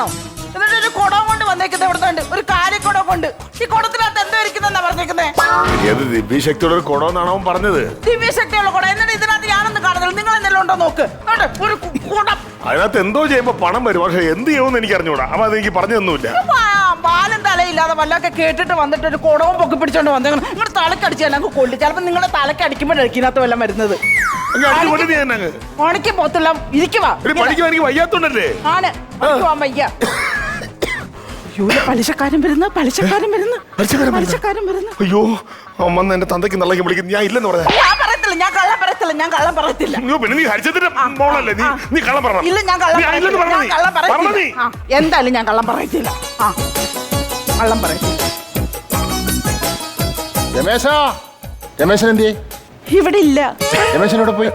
എന്നാണോ എന്നിട്ട് ഒരു കുടം കൊണ്ട് വന്നേക്കുന്നത് ഇവിടുത്തെ ഒരു കാര്യക്കുടം കൊണ്ട്. ഈ കുടത്തിനകത്ത് എന്തോ ഇരിക്കുന്നെന്നാ പറഞ്ഞേക്കുന്നത് ദിവ്യശക്തിയുടെ ഒരു കുടമെന്നാണ് അവൻ പറഞ്ഞത്? ദിവ്യശക്തിയുള്ള കുടം. എന്നിട്ട് ഇതിനകത്ത് ഞാനൊന്നും കാണുന്നില്ല. നിങ്ങൾ എന്തെങ്കിലും ഉണ്ടോ നോക്ക്. നോട്ട്, ഒരു കുടം. അതിനകത്ത് എന്തോ ചെയ്യുമ്പോ പണം വരും. പക്ഷെ എന്ത് ചെയ്യുമെന്ന് എനിക്ക് അറിഞ്ഞൂടാ. അവൻ അതെനിക്ക് പറഞ്ഞു തന്നുമില്ല പാ- പാലും തലയില്ലാതെ വല്ലതൊക്കെ കേട്ടിട്ട് വന്നിട്ട് ഒരു കുടവും പൊക്കി പിടിച്ചോണ്ട് വന്നു നിങ്ങളുടെ തലക്കടിച്ച് അല്ലെങ്കിൽ കൊള്ളി. ചിലപ്പോൾ നിങ്ങളെ തലക്കടിക്കുമ്പോഴായിരിക്കും ഇതിനകത്ത് വല്ലതും വരുന്നത്. അങ്ങ് പോത്തുള്ള ഇരിക്കുവാ വയ്യാത്തോണ്ടല്ലേ? ആണ്. വയ്യ. അയ്യോ, ഇത് പലിശക്കാരൻ വരുന്നു പലിശക്കാരൻ വരുന്നു. പലിശക്കാരൻ വരുന്നു? അയ്യോ അമ്മ വന്ന് എന്റെ തന്തയ്ക്ക് നല്ലക്ക് വിളിക്കുന്നു. ഞാൻ ഇല്ലെന്ന് ഞാൻ പറയത്തില്ല ഞാൻ കള്ളം പറയത്തില്ല ഞാൻ കള്ളം പറയത്തില്ല. അയ്യോ പിന്നെ നീ ഹരിച്ചതിന്റെ ആ, മോളല്ലേ? നീ നീ കള്ളം പറയണം. ഇല്ല ഞാൻ കള്ളം. എന്തായാലും ഞാൻ കള്ളം പറയത്തില്ല. ആ കള്ളം പറയത്തില്ല രമേശ രമേശൻ എന്തി ഇവിടെ ഇല്ല. രമേശനോട് പോയി?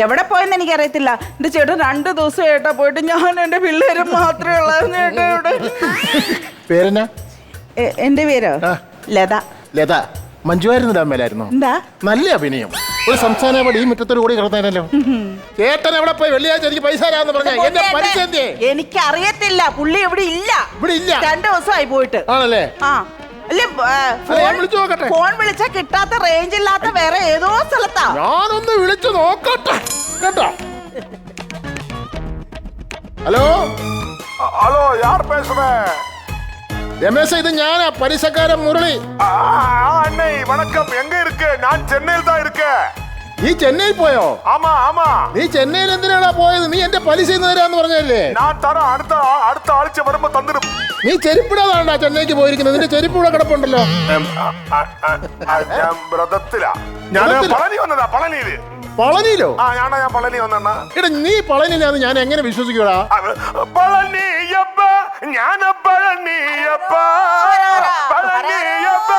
എവിടെ പോയെന്ന് എനിക്കറിയത്തില്ല. എന്റെ ചേട്ടൻ രണ്ട് ദിവസം ഏട്ടാ പോയിട്ട് ഞാൻ എന്റെ പിള്ളേര് മാത്രമേ ഉള്ളായിരുന്നു ഏട്ടാ ഇവിടെ. പേരെന്നാ? എ- എന്റെ പേരോ. ലത. ലത. മഞ്ജുവായിരുന്നു മേലായിരുന്നു എന്താ? നല്ല അഭിനയം. ഒരു സംസ്ഥാന പടി ഈ മുറ്റത്തോട് കൂടി കിടന്നേനല്ലോ ചേട്ടൻ എവിടെ പോയി? വെള്ളിയാഴ്ച എനിക്ക് പൈസ തരാന്ന് പറഞ്ഞ. എന്റെ പൈസ എന്തിയെ? എനിക്കറിയത്തില്ല. പുള്ളി ഇവിടെ ഇല്ല. ഇവിടെ ഇല്ല. രണ്ടു ദിവസമായി പോയിട്ട്. ആണല്ലേ? ആ. അല്ല, ഞാൻ വിളിച്ചു നോക്കട്ടെ. ഫോൺ വിളിച്ചാ കിട്ടാത്ത റേഞ്ച് ഇല്ലാത്ത വേറെ ഏതോ സ്ഥലത്താ. ഞാനൊന്ന് വിളിച്ചു നോക്കട്ടെ. കേട്ടോ? ഹലോ? ഹലോ യാർ പേசுறே ரமேஷ் இது ஞான பரிசக்கார முரளி அண்ணே வணக்கம் எங்க இருக்கு நான் சென்னையில் தான் இருக்கேன் നീ ചെന്നൈ പോയോ? ആമാ ആമാ. നീ ചെന്നൈയിൽ എന്തിനാണോ പോയത്? നീ എന്റെ പലിശ തരാന്ന് പറഞ്ഞല്ലേ ഞാൻ തരാം. അടുത്ത അടുത്ത ആഴ്ച വരുമ്പോ തന്നിടും. നീ ചെരുപ്പിടാതാണ്ടാ ചെന്നൈക്ക് പോയിരിക്കുന്നത്? നിന്റെ ചെരുപ്പിട കിടപ്പുണ്ടല്ലോ. ഞാൻ പളനി വന്നതാ പളനിയിൽ. പളനിയിലോ? ആ ഞാനാ ഞാൻ പളനി വന്നെണ്ണ എടാ നീ പളനിയിലാന്ന് ഞാൻ എങ്ങനെ വിശ്വസിക്കൂടാ? പളനിയപ്പ ഞാൻ പളനിയപ്പ. പളനിയപ്പ.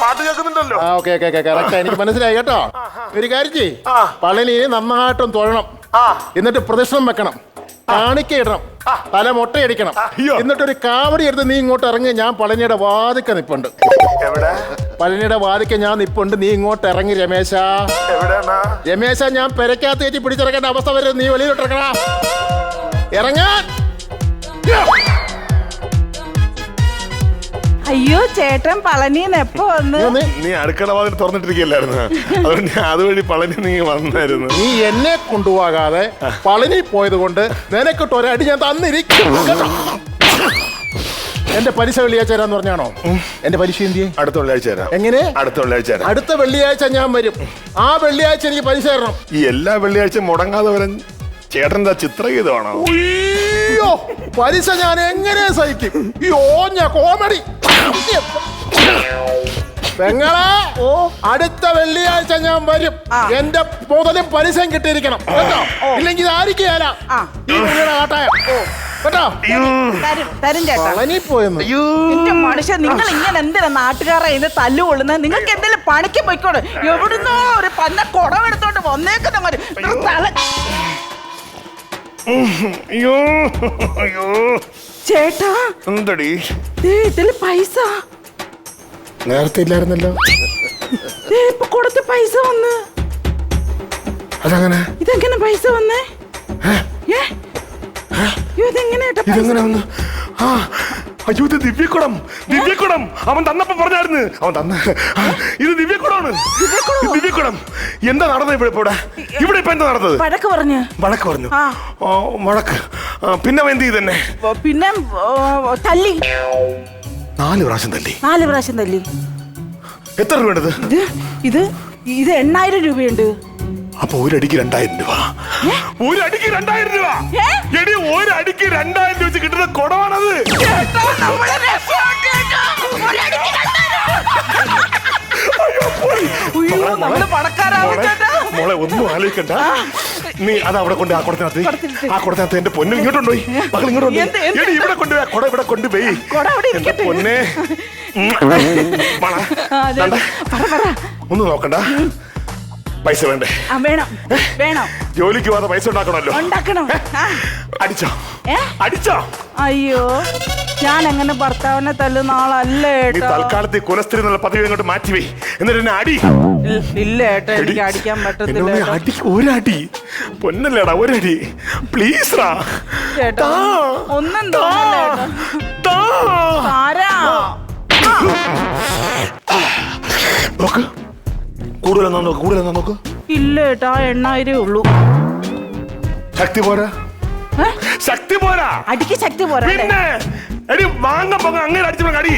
പാട്ട് കേൾക്കുന്നുണ്ടല്ലോ. ആ ഓക്കെ ഓക്കെ കറക്റ്റ് എനിക്ക് മനസ്സിലായി കേട്ടോ. ഒരു കാര്യം ചെയ്യ്. പളനിയെ നന്നായിട്ടും തൊഴണം. ആ. എന്നിട്ട് പ്രദക്ഷിണം വെക്കണം. കാണിക്ക ഇടണം തല മൊട്ടയടിക്കണം. അയ്യോ. എന്നിട്ടൊരു കാവടി എടുത്ത് നീ ഇങ്ങോട്ട് ഇറങ്ങി ഞാൻ പളനിയുടെ വാതിക്ക നിപ്പുണ്ട്. എവിടെ? പളനിയുടെ വാതിക്ക ഞാൻ നിപ്പുണ്ട് നീ ഇങ്ങോട്ട് ഇറങ്ങി രമേശ. രമേശ ഞാൻ പെരക്കകത്ത് കയറ്റി പിടിച്ചിറക്കേണ്ട അവസ്ഥ വരെ നീ വെളിയിലോട്ട് ഇറങ്ങടാ. ഇറങ്ങാൻ! അയ്യോ ചേട്ടൻ പളനിന്ന് എപ്പോ വന്ന്? നീ അടുക്കള വാതിൽ തുറന്നിട്ടിരിക്കല്ലായിരുന്നു അതുകൊണ്ട് ഞാൻ അതുവഴി പളനി നീ വന്നായിരുന്നു. നീ എന്നെ കൊണ്ടുപോകാതെ പളനി പോയത് കൊണ്ട് നിനക്കിട്ട് ഒരടി ഞാൻ തന്നിരിക്കും. എന്റെ പലിശ വെള്ളിയാഴ്ച തരാന്ന് പറഞ്ഞാണോ? എന്റെ പലിശ എന്ത് അടുത്ത വെള്ളിയാഴ്ച തരാം. എങ്ങനെ? അടുത്ത വെള്ളിയാഴ്ച തരാം. അടുത്ത വെള്ളിയാഴ്ച ഞാൻ വരും. ആ വെള്ളിയാഴ്ച എനിക്ക് പലിശ തരണം. ഈ എല്ലാ വെള്ളിയാഴ്ച മുടങ്ങാതെ വരാൻ ചേട്ടൻ ചിത്രഗീതമാണോ? അയ്യോ പലിശ ഞാൻ എങ്ങനെ സഹിക്കും? ഈ ഓഞ്ഞ കോമഡി. പെങ്ങളെ ഓ. അടുത്ത വെള്ളിയാഴ്ച ഞാൻ വരും. എന്റെ മുതലും പലിശയും കിട്ടിയിരിക്കണം. കേട്ടോ? ഇല്ലെങ്കിൽ ആയിരിക്കുകയല്ല ആ. ഈ ഉള്ളിയുടെ കാട്ടായ. കേട്ടോ? തരും തരും ചേട്ടാ. അയ്യോ. എന്റെ മനുഷ്യൻ നിങ്ങൾ ഇങ്ങനെ എന്തിനാ നാട്ടുകാരെ ഇതിന് തല്ലുകൊള്ളുന്നത്? നിങ്ങൾക്ക് എന്തെങ്കിലും പണിക്ക് പോയിക്കോട്ടെ എവിടുന്നോ ഒരു പന്ന കുടവെടുത്തോണ്ട് വന്നേക്കുന്ന മതി തല അയ്യോ അയ്യോ. ചേട്ടാ. എന്തടി? ഇതിൽ പൈസ. നേരത്തെ ഇല്ലായിരുന്നല്ലോ. ദേ ഇപ്പൊ കൊടുത്ത പൈസ വന്ന്. അതങ്ങനെ? ഇതെങ്ങനെ പൈസ വന്നേ? ഇതെങ്ങനെ വന്നു? ആ അയ്യോ ഇത് ദിവ്യക്കുടം. ദിവ്യക്കുടം. അവൻ തന്നപ്പോ പറഞ്ഞായിരുന്നു. അവൻ തന്ന ഇത് ദിവ്യക്കുടമാണ്. ദിവ്യക്കുടം. എന്താ നടന്നത് ഇവിടെ ഇപ്പൊ ഇവിടെ? ഇവിടെ ഇപ്പൊ എന്താ നടന്നത്? വഴക്ക് പറഞ്ഞു. വഴക്ക് പറഞ്ഞു. വഴക്ക്. പിന്നെ അവൻ എന്ത് ചെയ്തന്നെ പിന്നെ തല്ലി. നാല് പ്രാവശ്യം തല്ലി. നാല് പ്രാവശ്യം തല്ലി. എത്ര രൂപ ഇത് ഇത് ഇത് എണ്ണായിരം രൂപയുണ്ട്. അപ്പൊ ഒരടിക്ക് അടിക്ക് രണ്ടായിരം രൂപ ഒരടിക്ക് രണ്ടായിരം രൂപ എടി ഒരടിക്ക് രണ്ടായിരം രൂപ വെച്ച് കിട്ടുന്ന കുടമാണത് പണക്കാരാവും മോളെ, ഒന്നും ആലോചിക്കണ്ട നീ അത് അവിടെ കൊണ്ട് ആ കുടത്തിനകത്ത് ആ കുടത്തിനകത്ത് എന്റെ പൊന്നു ഇങ്ങോട്ടുണ്ട് പോയി മകൾ ഇങ്ങോട്ട് കൊണ്ടുപോയി. എന്ത്, എന്ത്, എടി ഇവിടെ കൊണ്ടുപോയി കൊട ഇവിടെ അവിടെ എന്റെ. പൊന്നെ ഒന്നും നോക്കണ്ട പൈസ വേണ്ടേ? ആ, വേണം. വേണം. ജോലിക്ക് പോകാതെ പൈസ ഉണ്ടാക്കണമല്ലോ. ഉണ്ടാക്കണം. ആ, അടിച്ചോ? ഏ? അടിച്ചോ? അയ്യോ ഞാൻ അങ്ങനെ ഭർത്താവിനെ തല്ലുന്ന ആളല്ല നീ ഏട്ടാ. തൽക്കാലത്ത് ഈ കുലസ്ത്രീ എന്നുള്ള പദവി അങ്ങോട്ട് മാറ്റിവേ. എന്നിട്ട് എന്നെ അടി. ഇല്ല- ഇല്ല ഏട്ടാ എനിക്ക് അടിക്കാൻ പറ്റത്തില്ല എന്നോട് ഏട്ടാ. അടി ഒരടി. പൊന്നല്ലേടാ ഒരടി. പ്ലീസ് റാ ചേട്ടാ. ഒന്നും. തോന്നല്ല. ആരാ നോക്ക്. കൂടുതലെന്നാ നോക്ക് കൂടുതലെന്നാ നോക്ക് ഇല്ല ഏട്ടാ എണ്ണായിരേ ഉള്ളൂ ശക്തി പോരാ ഏ? ശക്തി പോരാ അടിക്ക് ശക്തി പോരട്ടെ പിന്നെ എടി വാങ്ങ പോക അങ്ങനെ അടിച്ചു അടി.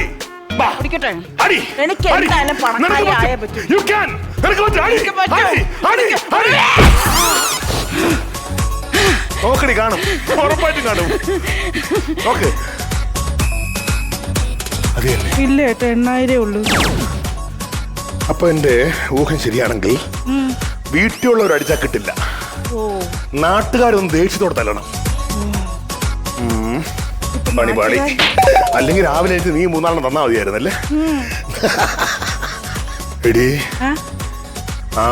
അടിക്കട്ടെ അടി എനിക്ക് അടി. എന്തായാലും പണക്കാരി നിനക്ക് പറ്റും. ആയേ പറ്റൂ. You can. നിനക്ക് പറ്റും. അടി. എനിക്ക് പറ്റും. അടി. അടി. അടി. നോക്കടി കാണും ഉറപ്പായിട്ടും കാണും നോക്ക് അത് തന്നെ ഇല്ല ഏട്ടാ എണ്ണായിരേ ഉള്ളൂ അപ്പൊ എന്റെ ഊഹം ശരിയാണെങ്കിൽ വീട്ടിലുള്ളവർ അടിച്ചാൽ കിട്ടില്ല. നാട്ടുകാരൊന്ന് ദേഷ്യത്തോടെ തല്ലണം. ഉം. അല്ലെങ്കിൽ രാവിലെ എഴുതി നീ മൂന്നാളിനെ തന്നാ മതിയായിരുന്നല്ലേ? എടി. ആ? ആ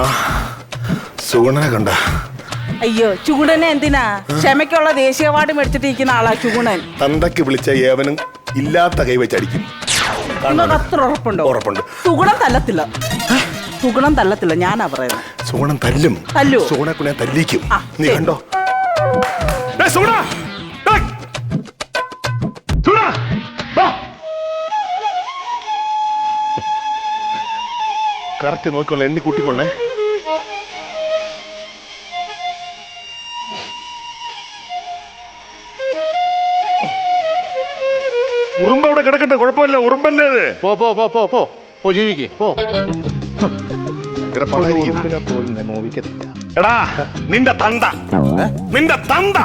സുഗുണനെ കണ്ട. അയ്യോ ചൂടനെ എന്തിനാ? ക്ഷമയ്ക്കുള്ള ദേശീയ അവാർഡ് മേടിച്ചിട്ടിരിക്കുന്ന ആളാ ചൂടൻ തന്തയ്ക്ക് വിളിച്ച ഏവനും ഇല്ലാത്ത കൈവച്ചടിക്കും. നിങ്ങൾക്ക് അത്ര ഉറപ്പുണ്ടോ ഉറപ്പുണ്ട് സുഗുണം തല്ലത്തില്ല സുഗുണം തല്ലത്തില്ല ഞാനാ പറയുന്നത് സുഗുണൻ തല്ലും തല്ലുവോ? സുഗുണെ കുണെ തല്ലിക്കും ആ, നീ ശരി. കണ്ടോ ഏ, സുഗുണ! ഏയ്! സുഗുണ! വാ! കറക്റ്റ് നോക്കിക്കൊള്ളേ എണ്ണി കൂട്ടിക്കൊള്ളേ കിടക്കട്ടെ കുഴപ്പമില്ല ഉറുമ്പല്ലേ അത് പോ പോ പോ പോ പോ. പോ ജീവിക്ക് പോ. എടാ നിന്റെ തന്ത. നിന്റെ തന്ത.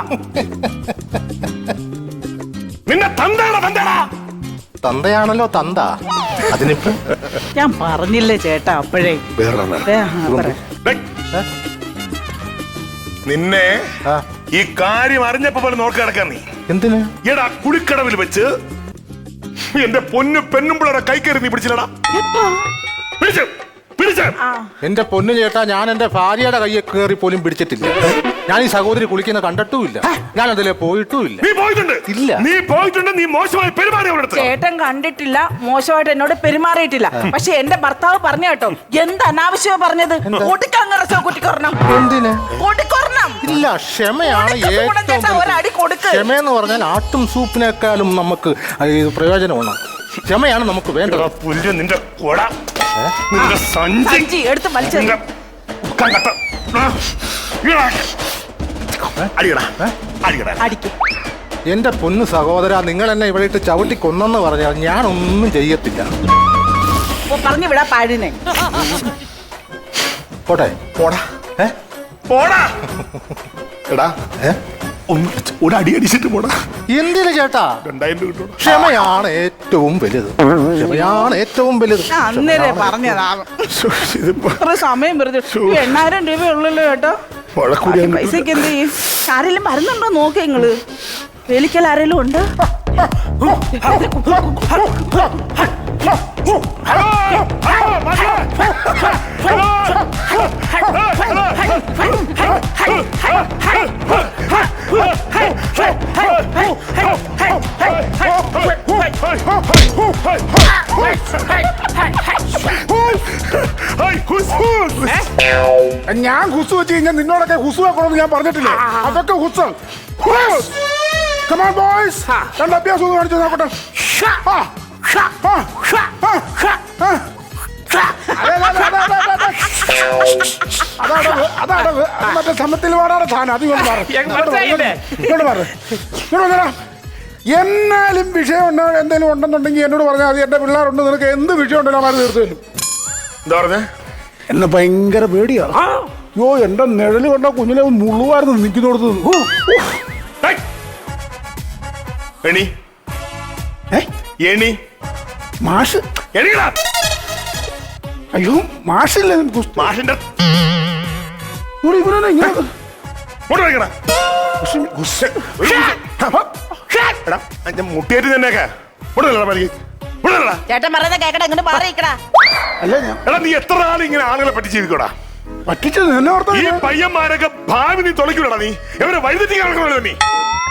നിന്റെ തന്തയുടെ തന്തടാ? തന്തയാണല്ലോ തന്ത. അതിനിപ്പോ ഞാൻ പറഞ്ഞില്ലേ ചേട്ടാ അപ്പോഴേ. വേറെ നിന്നെ ഈ കാര്യം അറിഞ്ഞപ്പോ പോലെ നോക്കി കിടക്കാൻ നീ. എന്തിനാ? എടാ കുളിക്കടവിൽ വെച്ച് എന്റെ പൊന്നു പെണ്ണുമ്പിളയുടെ കൈ കയറി നീ പിടിച്ചില്ലടാ? പിടിച്ചു പിടിച്ചു. എന്റെ പൊന്നു ചേട്ടാ ഞാൻ എന്റെ ഭാര്യയുടെ കൈ കയറി പോലും പിടിച്ചിട്ടില്ല. ഞാൻ ഈ സഹോദരി കുളിക്കുന്ന കണ്ടിട്ടുമില്ല. ഞാൻ അതിലെ പോയിട്ടുമില്ല. നീ പോയിട്ടുണ്ട്. ഇല്ല. നീ പോയിട്ടുണ്ട് നീ മോശമായി പെരുമാറി അവരുടെ അടുത്ത് ചേട്ടൻ കണ്ടിട്ടില്ല മോശമായിട്ട് എന്നോട് പെരുമാറിയിട്ടില്ല. പക്ഷെ എന്റെ ഭർത്താവ് പറഞ്ഞു കേട്ടോ എന്ത് അനാവശ്യമാ പറഞ്ഞത്? കൂട്ടിക്കങ്ങറച്ചോ കുട്ടിക്കൊറണം എന്തിന്? കൂട്ടിക്കൊറണം ഇല്ല ക്ഷമയാണ് കൊടുക്ക് ഏറ്റവും ചേട്ടാ, വലുത്. ഒരടി കൊടുക്ക്. ക്ഷമയെന്ന് പറഞ്ഞാൽ ആട്ടും സൂപ്പിനേക്കാളും നമുക്ക് ഇത് പ്രയോജനമാണ്. ക്ഷമയാണ് നമുക്ക് വേണ്ടത്. എടാ പുല്ല് നിന്റെ കൊട നിന്റെ സഞ്ചി. സഞ്ചി എടുത്ത് വലിച്ചെറിഞ്ഞു നിന്റെ ഉക്കാൻ കട്ട ആ. ഇടാ. അടിയടാ അടിയടാ അടിക്കും. എന്റെ പൊന്നു സഹോദര നിങ്ങൾ എന്നെ ഇവിടെ ഇട്ട് ചവിട്ടി കൊന്നെന്ന് പറഞ്ഞാൽ ഞാൻ ഒന്നും ചെയ്യത്തില്ല പറഞ്ഞു വിടാ പാഴിനെ പോട്ടെ. പോടാ. ഏ? പോടാ. എടാ ഏ? ഒന്ന് ഒരു അടി അടിച്ചിട്ട് പോടാ. എന്തിന് ചേട്ടാ? രണ്ടായിരം രൂപ കിട്ടും ക്ഷമയാണ് ഏറ്റവും വലുത്. ക്ഷമയാണ് ഏറ്റവും വലുത്. അന്നേരെ പറഞ്ഞതാ. ഇതിപ്പോ സമയം വെറുതെ. ഈ എണ്ണായിരം രൂപ ഉള്ളല്ലോ കേട്ടോ വഴക്കൂടി ബാക്കി പൈസക്ക് എന്ത് ചെയ്യും? ആരെങ്കിലും വരുന്നുണ്ടോ? നോക്ക് നിങ്ങൾ വേലിക്കൽ ആരെങ്കിലും ഉണ്ട്? ഞാൻ ഹുസു വെച്ച് കഴിഞ്ഞാൽ നിന്നോടൊക്കെ ഹുസു ആക്കണമെന്ന് ഞാൻ പറഞ്ഞിട്ടില്ലേ? അതൊക്കെ ഹുസ്. കമാൻ ബോയ്സ് രണ്ട് അഭ്യാസം ഒന്ന് കാണിച്ചു നോക്കട്ടെ. അതാണ് അതാണ് അത് മറ്റേ സമത്തിൽ പാടാണ് സാധനം. അത് ഇങ്ങോട്ട് മാറ്. ഇങ്ങോട്ട് മാറ്, ഇങ്ങോട്ട് മാറ്. എന്നാലും വിഷയം ഉണ്ടോ? എന്തെങ്കിലും ഉണ്ടെന്നുണ്ടെങ്കിൽ എന്നോട് പറഞ്ഞാൽ അത് എന്റെ പിള്ളേരുണ്ട് നിനക്ക് എന്ത് വിഷയം ഉണ്ടല്ലോ അവർ തീർത്തു തരും. എന്താ പറഞ്ഞേ? എന്നെ ഭയങ്കര പേടിയാണ് യോ എന്റെ നിഴൽ കണ്ട കുഞ്ഞിനെ മുള്ളുവായിരുന്നു നിൽക്കുന്നോടത്ത്! എണി. ഏ? എണി. മാഷ്. അയ്യോ മാഷില്ല മാഷിന്റെ ഇവനെ ഇങ്ങനെ എടാ ഞാൻ മുട്ടിയേറ്റ് തന്നെയൊക്കെ മതി മുട്ടല്ലടാ ചേട്ടൻ പറയുന്ന കേക്കട്ടെ ഇങ്ങോട്ട് മാറിയിക്കടാ അല്ല ഞാൻ എടാ നീ എത്ര നാൾ ഇങ്ങനെ ആളുകളെ പറ്റിച്ചിരിക്കടാ പറ്റിച്ചത് എന്നെ ഓർത്ത ഈ പയ്യന്മാരൊക്കെ ഭാവി നീ തുളയ്ക്കൂടാ നീ. ഇവരെ വഴിതെറ്റി നടക്കണല്ലോ നീ?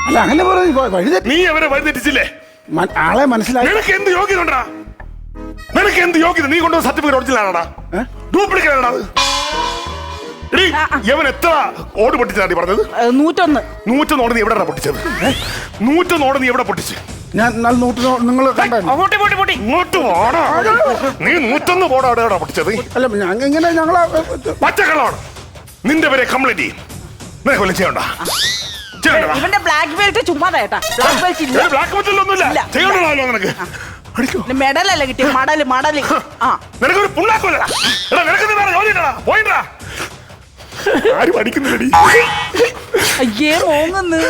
അല്ല അങ്ങനെ പറഞ്ഞു വഴിതെറ്റി നീ അവരെ വഴിതെറ്റിച്ചില്ലേ? മ- ആളെ മനസ്സിലായി നിനക്ക് എന്ത് യോഗ്യത ഉണ്ടാ നിനക്ക് എന്ത് യോഗ്യത? നീ കൊണ്ടുവന്ന സർട്ടിഫിക്കറ്റ് ഒറിജിനലാണോടാ ഏ? ഡ്യൂപ്ലിക്കേറ്റ് അത്. യവൻ എത്ര ഓട് പൊട്ടിച്ചാണ് പറഞ്ഞത്? ഏ, നൂറ്റൊന്ന്. നൂറ്റൊന്നോട് നീ എവിടെ പൊട്ടിച്ചത്? നൂറ്റൊന്നോട് നീ എവിടെ പൊട്ടിച്ച്? ഞാൻ നോട്ട് നിങ്ങൾ ഇങ്ങോട്ട് നീ നൂറ്റൊന്ന് പോടാ എവിടെ പൊട്ടിച്ചത്? അല്ല ഞാൻ ഇങ്ങനെ ഞങ്ങളെ നിന്റെ പേരെ കംപ്ലൈന്റ് ചെയ്യും. നിനക്ക് വല്ല ചെയ്യണ്ട. ഇവന്റെ ബ്ലാക്ക് ബെൽറ്റ് ചുമ്മാടാട്ടാ ബ്ലാക്ക് ബെൽറ്റ് ഇല്ല. ബ്ലാക്ക് നിനക്ക്. മെഡലല്ല കിട്ടിയ? മടൽ മടൽ. ആ. നിനക്കൊരു പുണ്ണാക്കോലടാ എടാ നിനക്ക് പോയിട്ടാ ആരും പഠിക്കുന്നില്ലടി അയ്യേ മോങ്ങന്ന്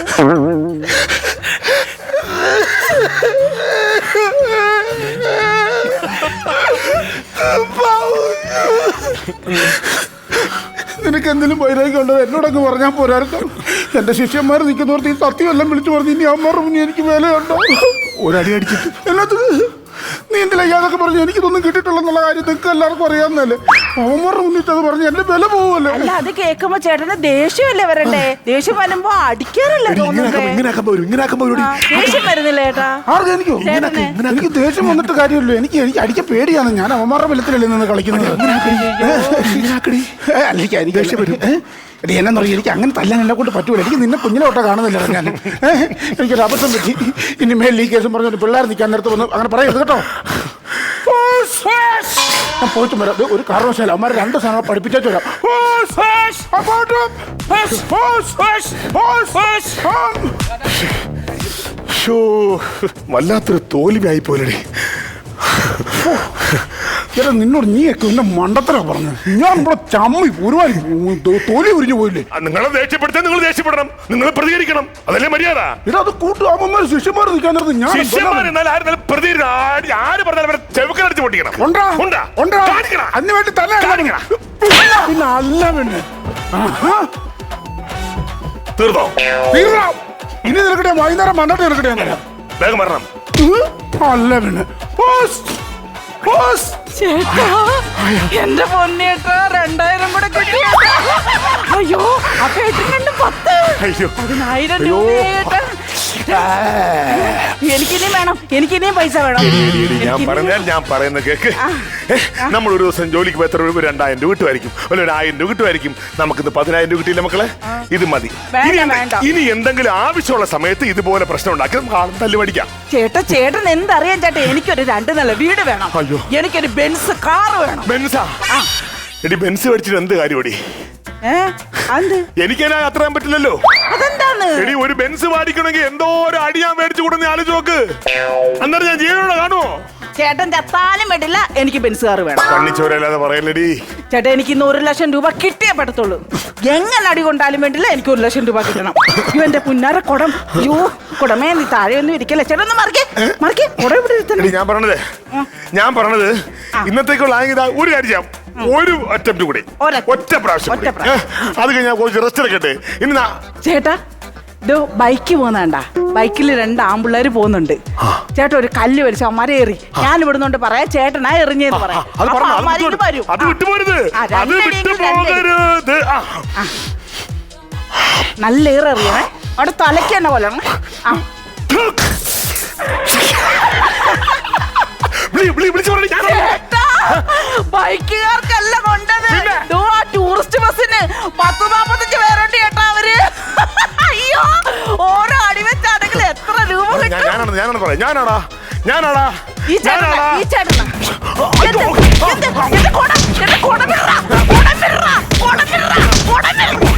നിനക്ക് എന്തെങ്കിലും വൈരാഗ്യം ഉണ്ടോ? എന്നോടൊക്കെ പറഞ്ഞാൽ പോരായിരുന്നു എന്റെ ശിഷ്യന്മാർ നിൽക്കുന്നവർക്ക് ഈ സത്യമെല്ലാം വിളിച്ചു പറഞ്ഞു ഇനി അമ്മമാരുടെ മുന്നിൽ എനിക്ക് വേലയുണ്ടോ? ഒരടി അടിച്ചിട്ട്. എല്ലാത്തിനും നീ അതൊക്കെ പറഞ്ഞു എനിക്കിതൊന്നും കിട്ടിയിട്ടുള്ളെന്നുള്ള കാര്യം നിങ്ങൾക്ക് എല്ലാവർക്കും അറിയാവുന്നല്ലേ അവന്മാരുടെ മുന്നിൽ അത് പറഞ്ഞു എന്റെ വില പോവല്ലേ അല്ല അത് കേൾക്കുമ്പോ ചേട്ടന് ദേഷ്യമല്ലേ വരണ്ടേ? ദേഷ്യം വരുമ്പോ അടിക്കാറല്ലേ തോന്നുന്നത് ഇങ്ങനെ ആക്കുമ്പോ വരും ഇങ്ങനെ വരും ആ, ദേഷ്യം വരുന്നില്ല ആർക്കും എനിക്കോ? ദേഷ്യം വന്നിട്ട് കാര്യമല്ലോ എനിക്ക് എനിക്ക് അടിക്ക പേടിയാണ്. ഞാൻ അവന്മാരുടെ ബലത്തിലല്ലേ നിന്ന് കളിക്കുന്നത്. ഏ, അല്ല, എനിക്ക് എനിക്ക് ദേഷ്യം വരും. എടി എന്നാന്ന് പറയും എനിക്ക് അങ്ങനെ തല്ലാൻ എന്നെ കൊണ്ട് പറ്റൂല. എനിക്ക് നിന്നെ കുഞ്ഞിലോട്ടെ കാണുന്നില്ല ഞാൻ ഏ, എനിക്കൊരു അബദ്ധം പറ്റി. ഇനി മേൽ ഈ പറഞ്ഞു പറഞ്ഞിട്ട് പിള്ളേർ നിൽക്കാൻ നേരത്ത് വന്ന് അങ്ങനെ പറയരുത് കേട്ടോ. ഞാൻ പോയിട്ട് വരാം. ഒരു കാരണവശാല അവന്മാരെ രണ്ട് സാധനങ്ങൾ പഠിപ്പിച്ചു വരാം വല്ലാത്തൊരു ആയി പോലടി ചേട്ടാ നിന്നോട് നീയൊക്കെ എന്നെ മണ്ടത്തരാ പറഞ്ഞു ഞാൻ നമ്മളെ ചമ്മി ഒരുപാട് തോലി ഉരിഞ്ഞു പോയില്ലേ? നിങ്ങളെ ദേഷ്യപ്പെടുത്താൻ നിങ്ങൾ ദേഷ്യപ്പെടണം. നിങ്ങൾ പ്രതികരിക്കണം. അതല്ലേ മര്യാദ? ഇതാ അത് കൂട്ടുകാമന്മാർ ശിഷ്യന്മാർ നിൽക്കാൻ നേരത്ത് ഞാൻ ശിഷ്യന്മാർ എന്നാൽ ആരും പ്രതികരിക്കണം ആര് ആര് പറഞ്ഞാലും അവരെ ചെവുക്കലടിച്ച് പൊട്ടിക്കണം. ഉണ്ടാ ഉണ്ടാ ഉണ്ടാ കാണിക്കണ അതിന് വേണ്ടി തന്നെ കാണിക്കണ പിന്നെ അല്ല പിന്നെ. ആഹാ. തീർന്നോ? തീർന്നോ? ഇനി നിനക്കട്ടെ വൈകുന്നേരം മണ്ണോട്ട് നിനക്കട്ടെ വേഗം വരണം. പോസ്. പോസ്. ചേട്ടാ എന്റെ പൊന്നേട്ടാ രണ്ടായിരം കൂടെ കിട്ടി. അയ്യോ. അപ്പൊ എട്ടിന് രണ്ട് പത്ത്. അയ്യോ. പതിനായിരം അയ്യോ. രൂപയേട്ടാ എനിക്കിനിയും വേണം. എനിക്കിനിയും പൈസ വേണം. ഞാൻ പറഞ്ഞാൽ ഞാൻ പറയുന്ന കേക്ക്. നമ്മൾ ഒരു ദിവസം ജോലിക്ക് പോയി എത്ര രൂപ രണ്ടായിരം രൂപ കിട്ടുമായിരിക്കും. അല്ല ഒരു ആയിരം രൂപ കിട്ടുമായിരിക്കും. നമുക്കിന്ന് പതിനായിരം രൂപ കിട്ടിയില്ല മക്കളെ? ഇത് മതി. ഇനി വേണ്ട. ഇനി എന്തെങ്കിലും ആവശ്യമുള്ള സമയത്ത് ഇതുപോലെ പ്രശ്നം ഉണ്ടാക്കി നമുക്ക് ആളും തല്ലു പഠിക്കാം ചേട്ടാ ചേട്ടൻ എന്തറിയാൻ ചേട്ടാ? എനിക്കൊരു രണ്ട് നല്ല വീട് വേണം. അയ്യോ. എനിക്കൊരു ബെൻസ് കാർ വേണം. ബെൻസാ? എടി ബെൻസ് മേടിച്ചിട്ട് എന്ത് കാര്യമടി അത് എനിക്കതിനാ അത്രയാൻ പറ്റില്ലല്ലോ. അതെന്താണ് എടി ഒരു ബെൻസ് വാടിക്കണമെങ്കിൽ എന്തോ ഒരു അടി ഞാൻ മേടിച്ചു കൊടുന്ന് ആലോചിച്ച് നോക്ക്. അന്നേരം ഞാൻ ജീവനോടെ കാണുമോ ചേട്ടൻ ചത്താലും വേണ്ടില്ല എനിക്ക് ബെൻസ് കാർ വേണം. കണ്ണിച്ചോരല്ലാതെ പറയല്ലടി. ചേട്ടാ എനിക്ക് ഇന്ന് ഒരു ലക്ഷം രൂപ കിട്ടിയേ പറ്റത്തുള്ളൂ. എങ്ങനെ അടി കൊണ്ടാലും വേണ്ടില്ല എനിക്ക് ഒരു ലക്ഷം രൂപ കിട്ടണം. എന്റെ പുന്നാര കുടം. അയ്യോ കുടമേ നീ താഴെ ഒന്നും ഇരിക്കല്ലേ? ചേട്ടൻ ഒന്ന് മറിക്കേ മറിക്കേ. കുടം ഇവിടെ എടി ഇരുത്തണം ഞാൻ പറഞ്ഞത് ഞാൻ പറഞ്ഞത് ഇന്നത്തേക്കുള്ള ആയെങ്കിൽ ഒരു കാര്യം ചെയ്യാം. ഒരു അറ്റംപ്റ്റ് കൂടി. ഒരറ്റം. ഒറ്റ പ്രാവശ്യം ഒറ്റ കൂടി. പ്രാവശ്യം. ഏ, അത് കഴിഞ്ഞാൽ കുറച്ച് റെസ്റ്റ് എടുക്കട്ടെ. ഇനി നാ- ചേട്ടാ ഇതോ ബൈക്ക് പോകുന്നണ്ട ബൈക്കിൽ രണ്ട് ആമ്പിള്ളേര് പോകുന്നുണ്ട് ചേട്ടൻ ഒരു കല്ല് വലിച്ചു അമ്മാരെ എറി ഞാൻ ഇവിടുന്നോണ്ട് പറയാ ചേട്ടനാ എറിഞ്ഞെന്ന് പറയാം. നല്ല ഏറെ എറിയണേ അവിടെ തലയ്ക്ക് തന്നെ പോലെ ആ. ഞാനാണ് പറയാം. ഞാനാടാ. ഞാനാടാ. ഈ ചേട്ടനാ ഞാനാടാ. ഈ ചേട്ടനാ. എന്ത്? എന്ത്? എന്റെ കൊട എന്റെ കൊട വിടറാ, കൊട വിടറാ, കൊട വിടറാ, കൊട വിടറാ.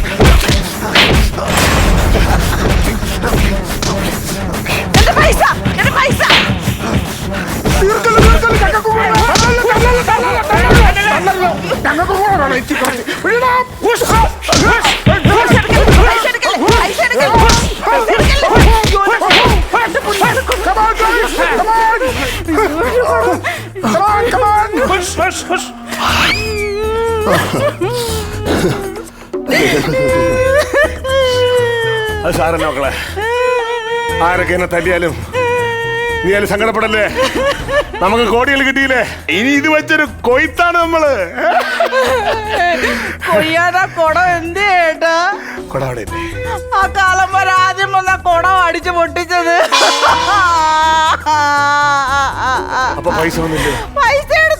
എന്റെ പൈസ എന്റെ പൈസ. തീർക്കൽ, തീർക്കൽ, ഞങ്ങൾക്ക് എത്തി കുറച്ച്. അത് സാരല്ല മക്കളെ. ആരൊക്കെ എന്നെ തല്ലിയാലും? നീ അതിൽ സങ്കടപ്പെടല്ലേ? നമുക്ക് കോടികൾ കിട്ടിയില്ലേ? ഇനി ഇത് വെച്ചൊരു കൊയ്ത്താണ് നമ്മൾ. കൊയ്യാനാ കുടം എന്ത് ചേട്ടാ? കൊട അവിടെ ഇല്ലേ? ആ കാലം വരെ ആദ്യം വന്ന കുടം അടിച്ചു പൊട്ടിച്ചത്. അപ്പൊ പൈസ വന്നില്ലേ? പൈസ പോയേട്ടാ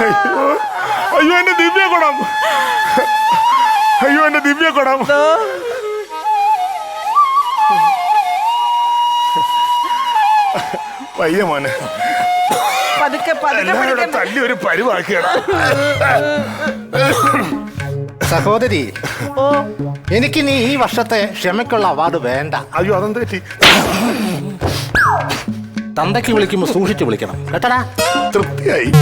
അയ്യോ. അയ്യോ ദിവ്യ കൊടം. അയ്യോ എന്റെ ദിവ്യ കൊടം. പയ്യ മോനെ. പതുക്കെ പതുക്കെ എല്ലാവരുടെ പിടിക്കണ്ട. തല്ലി ഒരു പരിവാക്കിയടാ സഹോദരി ഓ. എനിക്ക് നീ ഈ വർഷത്തെ ക്ഷമയ്ക്കുള്ള അവാർഡ് വേണ്ട. അയ്യോ അതെന്താ പറ്റി? തന്തയ്ക്ക് വിളിക്കുമ്പോൾ സൂക്ഷിച്ച് വിളിക്കണം. കേട്ടടാ? തൃപ്തിയായി.